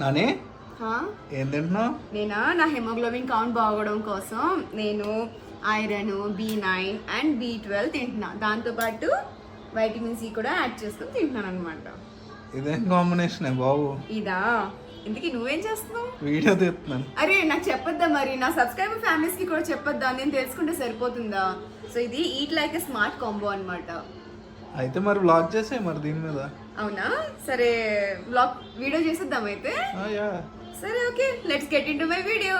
నాని? హా? ఏం తింటున్నావు? నేనా? నా హెమోగ్లోబిన్ కౌంట్ బాగోవడం కోసం నేను iron B nine and B twelve తింటున్నా. దాంతోపాటు వైటమిన్ సి కూడా యాడ్ చేసుకొని తింటున్నాను అనమాట ఇదేం కాంబినేషన్ బాబు? ఇదా? ఇంతకీ నువ్వేం చేస్తున్నావు? వీడియో తీస్తున్నాను. అరే నాకు చెప్పొద్దా మరి? నా సబ్స్క్రైబర్ ఫ్యామిలీస్కి కూడా చెప్పొద్దా? నేను తెలుసుకుంటే సరిపోతుందా? సో ఇది eat like a smart combo అన్నమాట. అయితే మరి బ్లాగ్ చేసే మరి దీని మీద. అవునా? సరే బ్లాగ్ వీడియో చేసేద్దాం అయితే. సరే okay. Let's get into my video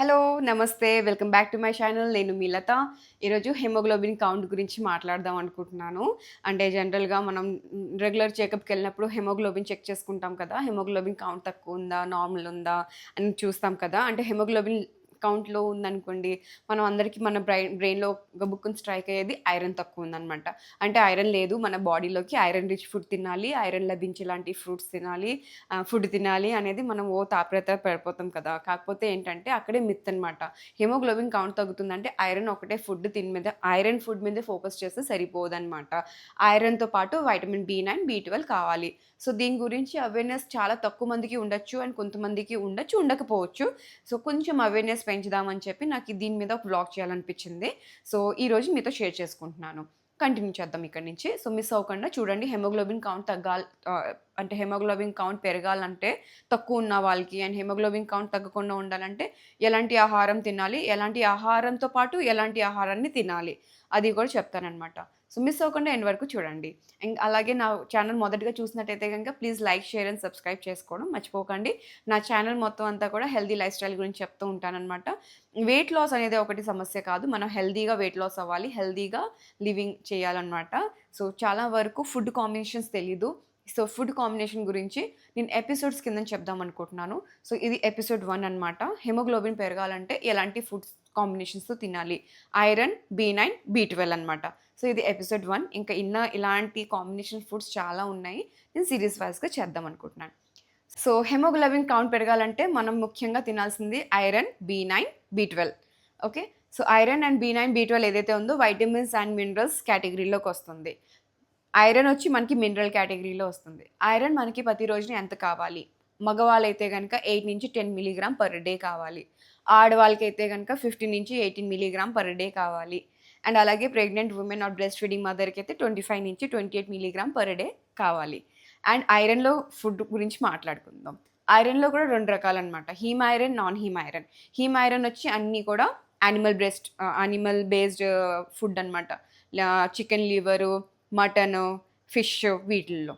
hello నమస్తే. Welcome back to my channel నేను మీలత ఈరోజు హెమోగ్లోబిన్ కౌంట్ గురించి మాట్లాడదాం అనుకుంటున్నాను. అంటే జనరల్గా మనం రెగ్యులర్ చెకప్కి వెళ్ళినప్పుడు హెమోగ్లోబిన్ చెక్ చేసుకుంటాం కదా. హెమోగ్లోబిన్ కౌంట్ తక్కువ ఉందా? నార్మల్ ఉందా? అని చూస్తాం కదా. అంటే హెమోగ్లోబిన్ కౌంట్లో ఉందనుకోండి మనం అందరికీ మన బ్రెయిన్ బ్రెయిన్లో గబుక్కుని స్ట్రైక్ అయ్యేది ఐరన్ తక్కువ ఉందనమాట అంటే ఐరన్ లేదు మన బాడీలోకి ఐరన్ రిచ్ ఫుడ్ తినాలి ఐరన్ లభించేలాంటి ఫ్రూట్స్ తినాలి ఫుడ్ తినాలి అనేది మనం ఓ తాపరేత పడిపోతాం కదా. కాకపోతే ఏంటంటే అక్కడే మిత్ అనమాట హిమోగ్లోబిన్ కౌంట్ తగ్గుతుందంటే ఐరన్ ఒకటే ఫుడ్ తిని మీద ఐరన్ ఫుడ్ మీద ఫోకస్ చేస్తే సరిపోదనమాట ఐరన్తో పాటు vitamin B nine B twelve కావాలి. సో దీని గురించి అవేర్నెస్ చాలా తక్కువ మందికి ఉండొచ్చు అండ్ కొంతమందికి ఉండొచ్చు ఉండకపోవచ్చు. సో కొంచెం అవేర్నెస్ పెంచుదామని చెప్పి నాకు దీని మీద ఒక బ్లాగ్ చేయాలనిపించింది. సో ఈరోజు మీతో షేర్ చేసుకుంటున్నాను. కంటిన్యూ చేద్దాం ఇక్కడ నుంచి. సో మిస్ అవ్వకుండా చూడండి హెమోగ్లోబిన్ కౌంట్ తగ్గాలి అంటే హెమోగ్లోబిన్ కౌంట్ పెరగాలంటే తక్కువ ఉన్న వాళ్ళకి అండ్ హెమోగ్లోబిన్ కౌంట్ తగ్గకుండా ఉండాలంటే ఎలాంటి ఆహారం తినాలి ఎలాంటి ఆహారంతో పాటు ఎలాంటి ఆహారాన్ని తినాలి అది కూడా చెప్తానమాట సో మిస్ అవ్వకుండా ఎండ్ వరకు చూడండి. అండ్ అలాగే నా ఛానల్ మొదటిగా చూసినట్టయితే కనుక please like share and subscribe చేసుకోవడం మర్చిపోకండి. నా ఛానల్ మొత్తం అంతా కూడా హెల్దీ లైఫ్ స్టైల్ గురించి చెప్తూ ఉంటానన్నమాట. వెయిట్ లాస్ అనేది ఒకటి సమస్య కాదు. మనం హెల్దీగా వెయిట్ లాస్ అవ్వాలి హెల్దీగా లివింగ్ చేయాలన్నమాట. సో చాలా వరకు ఫుడ్ కాంబినేషన్స్ తెలీదు. సో ఫుడ్ కాంబినేషన్ గురించి నేను ఎపిసోడ్స్ కింద చెప్దాం అనుకుంటున్నాను. సో ఇది ఎపిసోడ్ వన్ అనమాట హెమోగ్లోబిన్ పెరగాలంటే ఎలాంటి ఫుడ్స్ కాంబినేషన్స్తో తినాలి? Iron B nine B twelve అనమాట సో ఇది ఎపిసోడ్ వన్. ఇంకా ఇన్న ఇలాంటి కాంబినేషన్ ఫుడ్స్ చాలా ఉన్నాయి. నేను సిరీస్ వైజ్గా చేద్దాం అనుకుంటున్నాను. సో హెమోగ్లోబిన్ కౌంట్ పెరగాలంటే మనం ముఖ్యంగా తినాల్సింది iron B nine B twelve. Okay? So iron and B nine B twelve ఏదైతే ఉందో వైటమిన్స్ అండ్ మినరల్స్ కేటగిరీలోకి వస్తుంది. ఐరన్ వచ్చి మనకి మినరల్ కేటగిరీలో వస్తుంది. ఐరన్ మనకి ప్రతి రోజున ఎంత కావాలి? మగవాళ్ళైతే కనుక ఎయిట్ నుంచి టెన్ మిలీగ్రామ్ పర్ డే కావాలి. ఆడవాళ్ళకి అయితే కనుక ఫిఫ్టీన్ నుంచి ఎయిటీన్ మిలీగ్రామ్ పర్ డే కావాలి. అండ్ అలాగే pregnant women or breast feeding మదర్కి అయితే ట్వంటీ ఫైవ్ నుంచి twenty eight milligram per day కావాలి. అండ్ ఐరన్లో ఫుడ్ గురించి మాట్లాడుకుందాం. ఐరన్లో కూడా రెండు రకాలు అనమాట haem iron non haem iron. Haem iron వచ్చి అన్నీ కూడా animal breast animal based food అనమాట చికెన్ లివరు మటన్ ఫిష్ వీటిల్లో.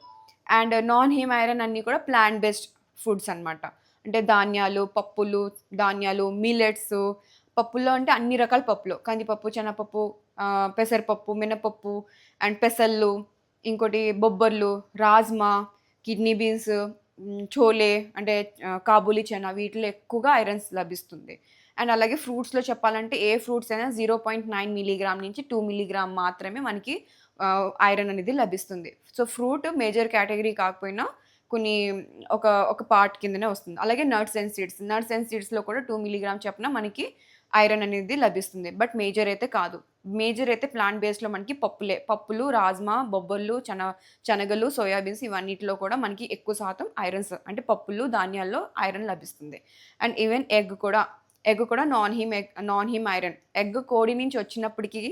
అండ్ నాన్ హీమ్ ఐరన్ అన్నీ కూడా ప్లాంట్ బేస్డ్ ఫుడ్స్ అన్నమాట. అంటే ధాన్యాలు పప్పులు ధాన్యాలు మిల్లెట్స్ పప్పుల్లో అంటే అన్ని రకాల పప్పులు. కందిపప్పు శనగపప్పు పెసరపప్పు మినపప్పు అండ్ పెసళ్ళు ఇంకోటి బొబ్బర్లు రాజ్మా కిడ్నీ బీన్స్ చోలే అంటే కాబూలీ కాబూలి వీటిలో ఎక్కువగా ఐరన్స్ లభిస్తుంది. అండ్ అలాగే ఫ్రూట్స్లో చెప్పాలంటే ఏ ఫ్రూట్స్ అయినా జీరో పాయింట్ నైన్ మిలీగ్రామ్ నుంచి టూ మిలీగ్రామ్ మాత్రమే మనకి ఐరన్ అనేది లభిస్తుంది. సో ఫ్రూట్ మేజర్ కేటగిరీ కాకపోయినా కొన్ని ఒక ఒక పార్ట్ కిందనే వస్తుంది. అలాగే nuts and seeds. Nuts and సీడ్స్లో కూడా టూ మిలీగ్రామ్ చెప్పిన మనకి ఐరన్ అనేది లభిస్తుంది. బట్ మేజర్ అయితే కాదు. మేజర్ అయితే ప్లాంట్ బేస్లో మనకి పప్పులే. పప్పులు రాజ్మా బొబ్బర్లు చన శనగలు సోయాబీన్స్ ఇవన్నిటిలో కూడా మనకి ఎక్కువ శాతం ఐరన్స్ అంటే పప్పులు ధాన్యాల్లో ఐరన్ లభిస్తుంది. అండ్ ఈవెన్ ఎగ్ కూడా. ఎగ్ కూడా non haem egg non haem iron. Egg కోడి నుంచి వచ్చినప్పటికీ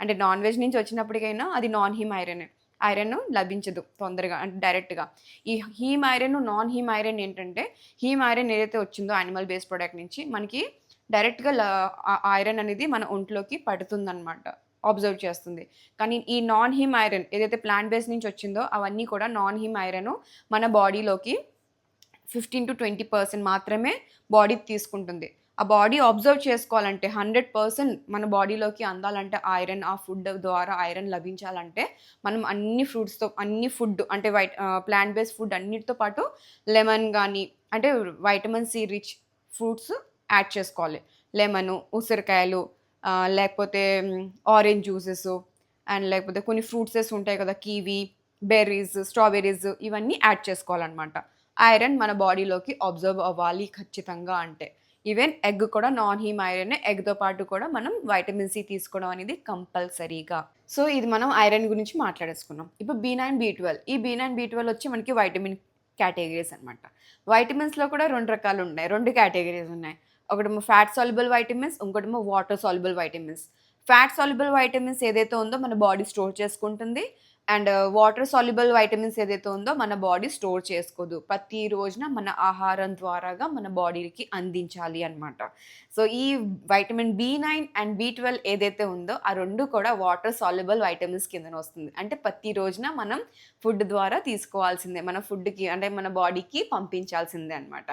అంటే నాన్ వెజ్ నుంచి వచ్చినప్పటికైనా అది నాన్ హీమ్ ఐరన్. ఐరన్ లభించదు తొందరగా అంటే డైరెక్ట్గా. ఈ haem iron non haem iron ఏంటంటే హీమ్ ఐరన్ ఏదైతే వచ్చిందో యానిమల్ బేస్ ప్రొడక్ట్ నుంచి మనకి డైరెక్ట్గా ఐరన్ అనేది మన ఒంట్లోకి పడుతుందన్నమాట అబ్జర్వ్ చేస్తుంది. కానీ ఈ నాన్ హిమ్ ఐరన్ ఏదైతే ప్లాంట్ బేస్ నుంచి వచ్చిందో అవన్నీ కూడా నాన్ హిమ్ ఐరన్ మన బాడీలోకి ఫిఫ్టీన్ టు ట్వంటీ పర్సెంట్ మాత్రమే బాడీ తీసుకుంటుంది. ఆ బాడీ అబ్జర్వ్ చేసుకోవాలంటే హండ్రెడ్ పర్సెంట్ మన బాడీలోకి అందాలంటే ఐరన్ ఆ ఫుడ్ ద్వారా ఐరన్ లభించాలంటే మనం అన్ని ఫ్రూట్స్తో అన్ని ఫుడ్ అంటే వైట్ ప్లాంట్ బేస్డ్ ఫుడ్ అన్నిటితో పాటు లెమన్ కానీ అంటే vitamin C rich fruits add చేసుకోవాలి. లెమను ఉసిరికాయలు లేకపోతే ఆరెంజ్ జ్యూసెస్ అండ్ లేకపోతే కొన్ని ఫ్రూట్సెస్ ఉంటాయి కదా కీవీ బెర్రీస్ స్ట్రాబెర్రీస్ ఇవన్నీ యాడ్ చేసుకోవాలన్నమాట. ఐరన్ మన బాడీలోకి అబ్జర్వ్ అవ్వాలి ఖచ్చితంగా అంటే. ఈవెన్ ఎగ్ కూడా నాన్ హీమ్ ఐరన్ ఎగ్తో పాటు కూడా మనం వైటమిన్ సి తీసుకోవడం అనేది కంపల్సరీగా. సో ఇది మనం ఐరన్ గురించి మాట్లాడేసుకున్నాం. ఇప్పుడు బీ నైన్ బీ ట్వెల్వ్. ఈ బీ నైన్ బీ ట్వెల్వ్ వచ్చి మనకి వైటమిన్ కేటగిరీస్ అనమాట వైటమిన్స్లో కూడా రెండు రకాలు ఉన్నాయి. రెండు కేటగిరీస్ ఉన్నాయి. ఒకటేమో ఫ్యాట్ సాల్యుబుల్ వైటమిన్స్ ఇంకోటేమో water soluble vitamins. Fat soluble vitamins ఏదైతే ఉందో మన బాడీ స్టోర్ చేసుకుంటుంది. అండ్ వాటర్ సాల్యుబుల్ వైటమిన్స్ ఏదైతే ఉందో మన బాడీ స్టోర్ చేసుకోదు. ప్రతి రోజున మన ఆహారం ద్వారాగా మన బాడీకి అందించాలి అనమాట సో ఈ vitamin B nine and B twelve ఏదైతే ఉందో ఆ రెండు కూడా వాటర్ సాల్యుబుల్ వైటమిన్స్ కింద వస్తుంది. అంటే ప్రతి రోజున మనం ఫుడ్ ద్వారా తీసుకోవాల్సిందే. మన ఫుడ్కి అంటే మన బాడీకి పంపించాల్సిందే అనమాట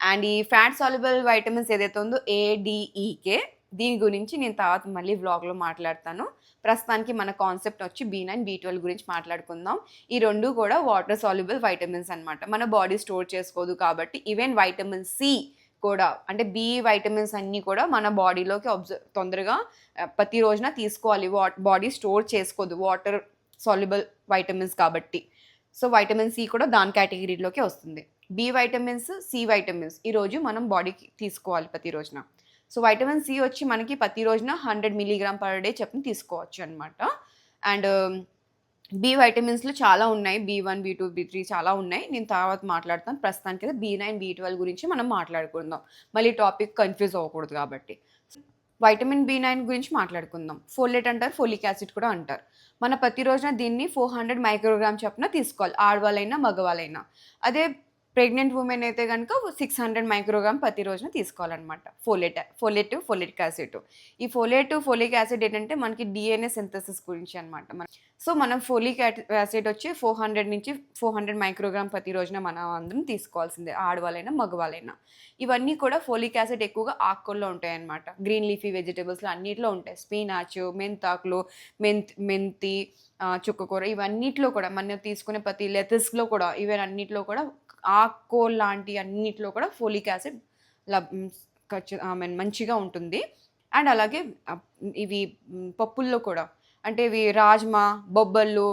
అండ్ ఈ ఫ్యాట్ సాల్యుబుల్ వైటమిన్స్ ఏదైతే ఉందో ఏడిఈకే దీని గురించి నేను తర్వాత మళ్ళీ వ్లాగ్లో మాట్లాడతాను. ప్రస్తుతానికి మన కాన్సెప్ట్ వచ్చి బీ నైన్ బీ ట్వెల్వ్ గురించి మాట్లాడుకుందాం. ఈ రెండు కూడా వాటర్ సాల్యుబుల్ వైటమిన్స్ అనమాట మన బాడీ స్టోర్ చేసుకోదు కాబట్టి ఈవెన్ వైటమిన్ సి కూడా అంటే బి వైటమిన్స్ అన్నీ కూడా మన బాడీలోకి అబ్జర్వ్ తొందరగా ప్రతి రోజున తీసుకోవాలి. వా బాడీ స్టోర్ చేసుకోదు. వాటర్ సాల్యుబుల్ వైటమిన్స్ కాబట్టి. సో వైటమిన్ సి కూడా దాని కేటగిరీలోకి వస్తుంది. బి వైటమిన్స్ సి వైటమిన్స్ ఈరోజు మనం బాడీకి తీసుకోవాలి ప్రతి రోజున సో వైటమిన్ సి వచ్చి మనకి ప్రతి రోజున హండ్రెడ్ మిలీగ్రామ్ పర్ డే చెప్పని తీసుకోవచ్చు అనమాట అండ్ um, బి వైటమిన్స్లో చాలా ఉన్నాయి. B one B two B three చాలా ఉన్నాయి. నేను తర్వాత మాట్లాడతాను. ప్రస్తుతానికి అయితే బి నైన్ బి ట్వెల్వ్ గురించి మనం మాట్లాడుకుందాం. మళ్ళీ టాపిక్ కన్ఫ్యూజ్ అవ్వకూడదు కాబట్టి. వైటమిన్ బి నైన్ గురించి మాట్లాడుకుందాం. ఫోలేట్ అంటారు ఫోలిక్ యాసిడ్ కూడా అంటారు. మన ప్రతి రోజున దీన్ని ఫోర్ హండ్రెడ్ మైక్రోగ్రామ్ చొప్పున తీసుకోవాలి. ఆడవాళ్ళైనా మగవాళ్ళైనా. అదే ప్రెగ్నెంట్ ఉమెన్ అయితే కనుక సిక్స్ హండ్రెడ్ మైక్రోగ్రామ్ ప్రతి రోజున తీసుకోవాలన్నమాట. Folate folate folic acid. ఈ ఫోలేట్ ఫోలిక్ యాసిడ్ ఏంటంటే మనకి డిఎన్ఏ సింథసిస్ గురించి అనమాట మన సో మనం ఫోలిక్ యాసిడ్ వచ్చి ఫోర్ హండ్రెడ్ నుంచి ఫోర్ హండ్రెడ్ మైక్రోగ్రామ్ ప్రతి రోజున మనం అందరం తీసుకోవాల్సిందే ఆడవాళ్ళైనా మగవాళ్ళైనా. ఇవన్నీ కూడా ఫోలిక్ యాసిడ్ ఎక్కువగా ఆకుల్లో ఉంటాయి అన్నమాట గ్రీన్ లీఫీ వెజిటేబుల్స్లో అన్నిట్లో ఉంటాయి. స్పీనాచ్ మెంతాకులు మెంత్ మెంతి చుక్కకూర ఇవన్నిట్లో కూడా మనం తీసుకునే ప్రతి లెథస్లో కూడా ఇవన్నీ అన్నిట్లో కూడా ఆకుకూర లాంటి అన్నిట్లో కూడా ఫోలిక్ యాసిడ్ లబ్ ఖచ్చి ఐ మీన్ మంచిగా ఉంటుంది. అండ్ అలాగే ఇవి పప్పుల్లో కూడా అంటే ఇవి రాజ్మా బొబ్బళ్ళు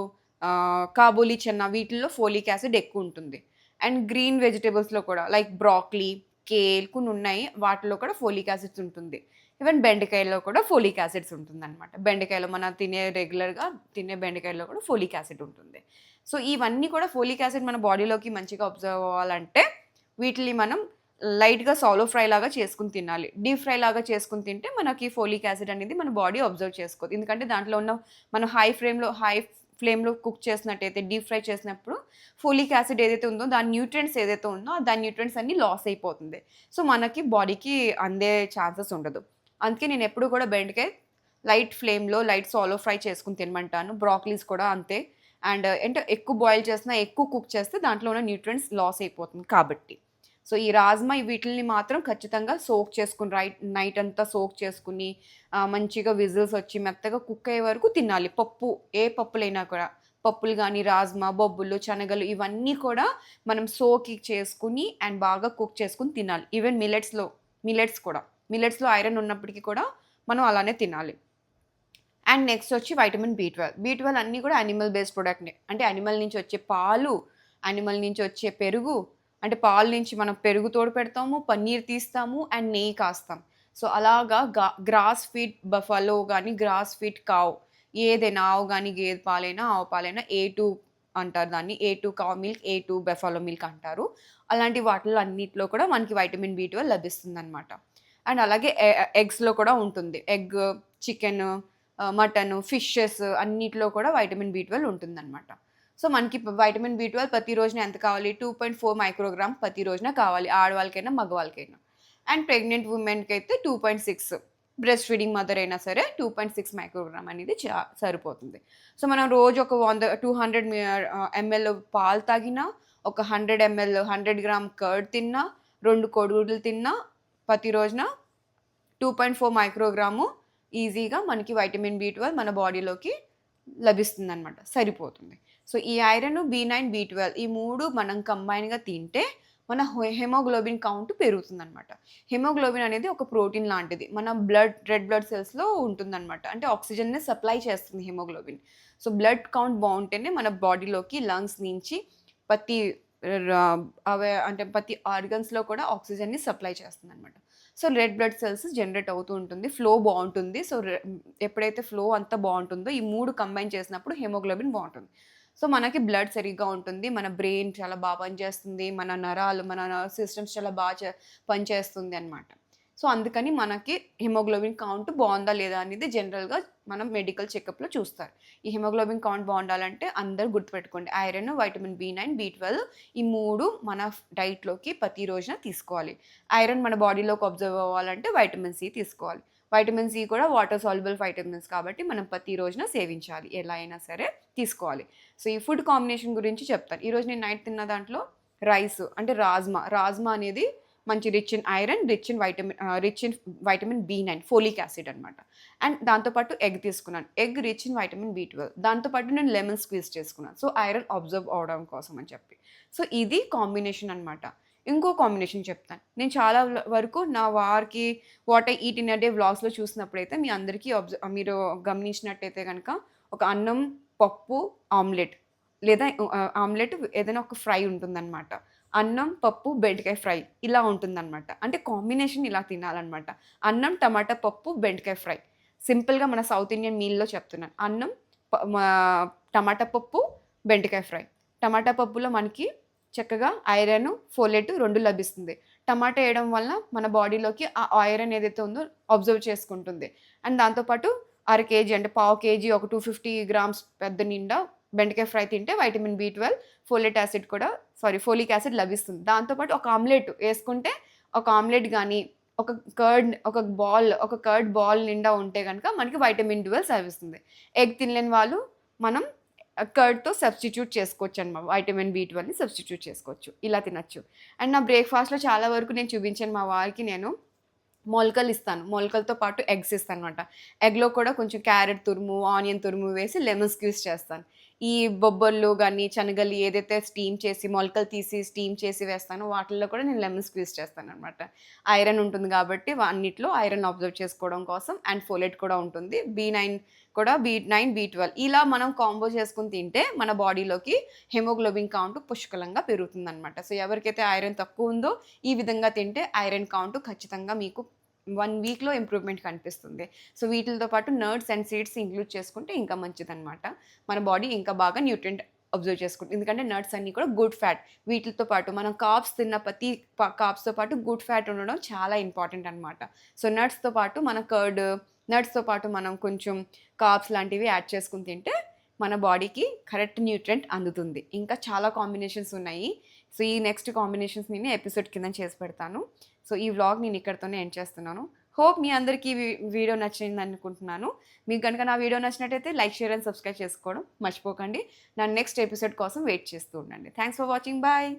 కాబూలీ చెన్న వీటిల్లో ఫోలిక్ యాసిడ్ ఎక్కువ ఉంటుంది. అండ్ గ్రీన్ వెజిటేబుల్స్లో కూడా లైక్ బ్రాక్లీ కేల్ కొన్ని ఉన్నాయి వాటిలో కూడా ఫోలిక్ యాసిడ్స్ ఉంటుంది. ఈవెన్ బెండకాయలో కూడా ఫోలిక్ యాసిడ్స్ ఉంటుంది అనమాట బెండకాయలో మనం తినే రెగ్యులర్గా తినే బెండకాయలో కూడా ఫోలిక్ యాసిడ్ ఉంటుంది. సో ఇవన్నీ కూడా ఫోలిక్ యాసిడ్ మన బాడీలోకి మంచిగా అబ్జర్వ్ అవ్వాలంటే వీటిని మనం లైట్గా సాలో ఫ్రై లాగా చేసుకుని తినాలి. డీప్ ఫ్రై లాగా చేసుకుని తింటే మనకి ఫోలిక్ యాసిడ్ అనేది మన బాడీ అబ్జర్వ్ చేసుకోదు. ఎందుకంటే దాంట్లో ఉన్న మనం హై ఫ్లేమ్లో హై ఫ్లేమ్లో కుక్ చేసినట్టయితే డీప్ ఫ్రై చేసినప్పుడు ఫోలిక్ యాసిడ్ ఏదైతే ఉందో దాని న్యూట్రియంట్స్ ఏదైతే ఉందో దాని న్యూట్రియంట్స్ అన్ని లాస్ అయిపోతుంది. సో మనకి బాడీకి అందే ఛాన్సెస్ ఉండదు. అందుకే నేను ఎప్పుడు కూడా బెండకాయ లైట్ ఫ్లేమ్లో లైట్ సాలో ఫ్రై చేసుకుని తినమంటాను. బ్రాక్లీస్ కూడా అంతే. అండ్ అంటే ఎక్కువ బాయిల్ చేసినా ఎక్కువ కుక్ చేస్తే దాంట్లో ఉన్న న్యూట్రియంట్స్ లాస్ అయిపోతుంది కాబట్టి. సో ఈ రాజ్మా వీటిని మాత్రం ఖచ్చితంగా సోక్ చేసుకుని రైట్ నైట్ అంతా సోక్ చేసుకుని మంచిగా విజిల్స్ వచ్చి మెత్తగా కుక్ అయ్యే వరకు తినాలి. పప్పు ఏ పప్పులైనా కూడా. పప్పులు కానీ రాజ్మా బొబ్బులు శనగలు ఇవన్నీ కూడా మనం సోకి చేసుకుని అండ్ బాగా కుక్ చేసుకుని తినాలి. ఈవెన్ మిలెట్స్లో మిలెట్స్ కూడా. మిలెట్స్లో ఐరన్ ఉన్నప్పటికీ కూడా మనం అలానే తినాలి. అండ్ నెక్స్ట్ వచ్చి vitamin B twelve. B twelve అన్నీ కూడా అనిమల్ బేస్డ్ ప్రోడక్ట్నే. అంటే అనిమల్ నుంచి వచ్చే పాలు అనిమల్ నుంచి వచ్చే పెరుగు అంటే పాలు నుంచి మనం పెరుగు తోడు పెడతాము పన్నీర్ తీస్తాము అండ్ నెయ్యి కాస్తాం. సో అలాగా గ్రాస్ ఫీడ్ బఫలో కానీ గ్రాస్ ఫీడ్ కావు ఏదైనా ఆవు కానీ గేదె పాలైనా ఆవు పాలైనా ఏ టూ అంటారు దాన్ని. A two cow milk A two buffalo milk అంటారు. అలాంటి వాటిలో అన్నిట్లో కూడా మనకి వైటమిన్ బి ట్వెల్వ్ లభిస్తుంది అనమాట అండ్ అలాగే ఎగ్స్లో కూడా ఉంటుంది. ఎగ్ చికెన్ మటన్ ఫిషెస్ అన్నిట్లో కూడా వైటమిన్ బి ట్వెల్వ్ ఉంటుందన్నమాట. సో మనకి వైటమిన్ బి ట్వెల్వ్ ప్రతి రోజున ఎంత కావాలి? టూ పాయింట్ ఫోర్ మైక్రోగ్రామ్ ప్రతి రోజున కావాలి. ఆడవాళ్ళకైనా మగవాళ్ళకైనా. అండ్ ప్రెగ్నెంట్ ఉమెన్కి అయితే two point six breast feeding mother అయినా సరే టూ పాయింట్ సిక్స్ మైక్రోగ్రామ్ అనేది చా సరిపోతుంది. సో మనం రోజు ఒక వంద టూ హండ్రెడ్ ఎంఎల్ పాలు తాగినా ఒక hundred ML hundred gram curd తిన్నా రెండు కోడిగుడ్లు తిన్నా ప్రతి రోజున టూ పాయింట్ ఫోర్ మైక్రోగ్రాము ఈజీగా మనకి వైటమిన్ బి ట్వెల్వ్ మన బాడీలోకి లభిస్తుంది అనమాట సరిపోతుంది. సో ఈ iron B nine B twelve ఈ మూడు మనం కంబైన్గా తింటే మన హెమోగ్లోబిన్ కౌంట్ పెరుగుతుందన్నమాట. హెమోగ్లోబిన్ అనేది ఒక ప్రోటీన్ లాంటిది. మన బ్లడ్ రెడ్ బ్లడ్ సెల్స్లో ఉంటుందన్నమాట. అంటే ఆక్సిజన్ని సప్లై చేస్తుంది హెమోగ్లోబిన్ సో బ్లడ్ కౌంట్ బాగుంటేనే మన బాడీలోకి లంగ్స్ నుంచి ప్రతి అవే అంటే ప్రతి ఆర్గన్స్లో కూడా ఆక్సిజన్ని సప్లై చేస్తుంది అనమాట so red blood cells generate అవుతూ ఉంటుంది. ఫ్లో బాగుంటుంది. సో ఎప్పుడైతే ఫ్లో అంతా బాగుంటుందో ఈ మూడు కంబైన్ చేసినప్పుడు హెమోగ్లోబిన్ బాగుంటుంది. సో మనకి బ్లడ్ సరిగ్గా ఉంటుంది. మన బ్రెయిన్ చాలా బాగా పనిచేస్తుంది మన నరాలు మన సిస్టమ్స్ చాలా బాగా చే- పనిచేస్తుంది అనమాట సో అందుకని మనకి హిమోగ్లోబిన్ కౌంట్ బాగుందా లేదా అనేది జనరల్గా మనం మెడికల్ చెకప్లో చూస్తారు. ఈ హిమోగ్లోబిన్ కౌంట్ బాగుండాలంటే అందరు గుర్తుపెట్టుకోండి. Iron vitamin B nine B twelve ఈ మూడు మన డైట్లోకి ప్రతి రోజున తీసుకోవాలి. ఐరన్ మన బాడీలోకి అబ్జర్వ్ అవ్వాలంటే వైటమిన్ సి తీసుకోవాలి. వైటమిన్ సి కూడా వాటర్ సాల్యుబుల్ వైటమిన్స్ కాబట్టి మనం ప్రతి రోజున సేవించాలి. ఎలా అయినా సరే తీసుకోవాలి. సో ఈ ఫుడ్ కాంబినేషన్ గురించి చెప్తాను. ఈరోజు నేను నైట్ తిన్న దాంట్లో రైస్ అంటే రాజ్మా. రాజ్మా అనేది మంచి rich in iron rich in vitamin rich in vitamin B nine folic acid అనమాట అండ్ దాంతోపాటు ఎగ్ తీసుకున్నాను. Egg rich in vitamin B twelve దాంతోపాటు నేను లెమన్ స్క్వీజ్ చేసుకున్నాను. సో ఐరన్ అబ్జర్వ్ అవడం కోసం అని చెప్పి. సో ఇది కాంబినేషన్ అనమాట ఇంకో కాంబినేషన్ చెప్తాను. నేను చాలా వరకు నా వారికి what I eat in a day వ్లాగ్స్లో చూసినప్పుడైతే మీ అందరికీ అబ్జర్వ్ మీరు గమనించినట్టయితే కనుక ఒక అన్నం పప్పు ఆమ్లెట్. లేదా ఆమ్లెట్ ఏదైనా ఒక ఫ్రై ఉంటుందన్నమాట. అన్నం పప్పు బెండకాయ ఫ్రై ఇలా ఉంటుందన్నమాట. అంటే కాంబినేషన్ ఇలా తినాలన్నమాట. అన్నం టమాటా పప్పు బెండకాయ ఫ్రై. సింపుల్గా మన సౌత్ ఇండియన్ మీల్లో చెప్తున్నాను. అన్నం ప- టమాటా పప్పు బెండకాయ ఫ్రై. టమాటా పప్పులో మనకి చక్కగా ఐరన్ ఫోలెట్ రెండు లభిస్తుంది. టమాటా వేయడం వల్ల మన బాడీలోకి ఆ ఐరన్ ఏదైతే ఉందో అబ్జర్వ్ చేసుకుంటుంది. అండ్ దాంతోపాటు అర కేజీ అంటే పావు కేజీ ఒక టూ ఫిఫ్టీ గ్రామ్స్ పెద్ద నిండా బెండకాయ ఫ్రై తింటే vitamin B twelve folate acid కూడా సారీ ఫోలిక్ యాసిడ్ లభిస్తుంది. దాంతోపాటు ఒక ఆమ్లెట్ వేసుకుంటే ఒక ఆమ్లెట్ కానీ ఒక కర్డ్ ఒక బాల్ ఒక కర్డ్ బాల్ నిండా ఉంటే కనుక మనకి వైటమిన్ ట్వెల్వ్ లభిస్తుంది. ఎగ్ తినలేని వాళ్ళు మనం కర్డ్తో సబ్స్టిట్యూట్ చేసుకోవచ్చు అనమాట వైటమిన్ బి ట్వెల్వ్ని సబ్స్టిట్యూట్ చేసుకోవచ్చు. ఇలా తినచ్చు. అండ్ నా బ్రేక్ఫాస్ట్లో చాలా వరకు నేను చూపించాను మా వారికి నేను. మొలకలు ఇస్తాను. మొలకలతో పాటు ఎగ్స్ ఇస్తాను అనమాట ఎగ్లో కూడా కొంచెం క్యారెట్ తురుము ఆనియన్ తురుము వేసి లెమన్ స్క్యూస్ చేస్తాను. ఈ బొబ్బర్లు కానీ శనగలు ఏదైతే స్టీమ్ చేసి మొలకలు తీసి స్టీమ్ చేసి వేస్తానో వాటిల్లో కూడా నేను లెమన్ స్క్వీజ్ చేస్తాను అనమాట ఐరన్ ఉంటుంది కాబట్టి అన్నిట్లో ఐరన్ అబ్జర్వ్ చేసుకోవడం కోసం అండ్ ఫోలెట్ కూడా ఉంటుంది. బీ నైన్ కూడా బీ నైన్ బీ ట్వెల్వ్ ఇలా మనం కాంబో చేసుకుని తింటే మన బాడీలోకి హెమోగ్లోబిన్ కౌంట్ పుష్కలంగా పెరుగుతుంది అనమాట సో ఎవరికైతే ఐరన్ తక్కువ ఉందో ఈ విధంగా తింటే ఐరన్ కౌంట్ ఖచ్చితంగా మీకు వన్ వీక్లో ఇంప్రూవ్మెంట్ కనిపిస్తుంది. సో వీటితో పాటు నర్డ్స్ అండ్ సీడ్స్ ఇంక్లూడ్ చేసుకుంటే ఇంకా మంచిదన్నమాట. మన బాడీ ఇంకా బాగా న్యూట్రియంట్ అబ్జర్వ్ చేసుకుంటుంది. ఎందుకంటే నట్స్ అన్నీ కూడా గుడ్ ఫ్యాట్ వీటితో పాటు మనం కాప్స్ తిన్న ప్రతి కాప్స్తో పాటు గుడ్ ఫ్యాట్ ఉండడం చాలా ఇంపార్టెంట్ అనమాట సో నట్స్తో పాటు మన కర్డ్ నట్స్తో పాటు మనం కొంచెం కాప్స్ లాంటివి యాడ్ చేసుకుని తింటే మన బాడీకి కరెక్ట్ న్యూట్రెంట్ అందుతుంది. ఇంకా చాలా కాంబినేషన్స్ ఉన్నాయి. సో ఈ నెక్స్ట్ కాంబినేషన్స్ నేను ఎపిసోడ్ కింద చేసి పెడతాను. సో ఈ వ్లాగ్ నేను ఇక్కడితోనే ఎండ్ చేస్తున్నాను. హోప్ మీ అందరికీ వీ- వీడియో నచ్చింది అనుకుంటున్నాను. మీకు కనుక నా వీడియో నచ్చినట్టయితే లైక్ షేర్ అండ్ సబ్స్క్రైబ్ చేసుకోవడం మర్చిపోకండి. నా నెక్స్ట్ ఎపిసోడ్ కోసం వెయిట్ చేస్తూ ఉండండి. Thanks for watching bye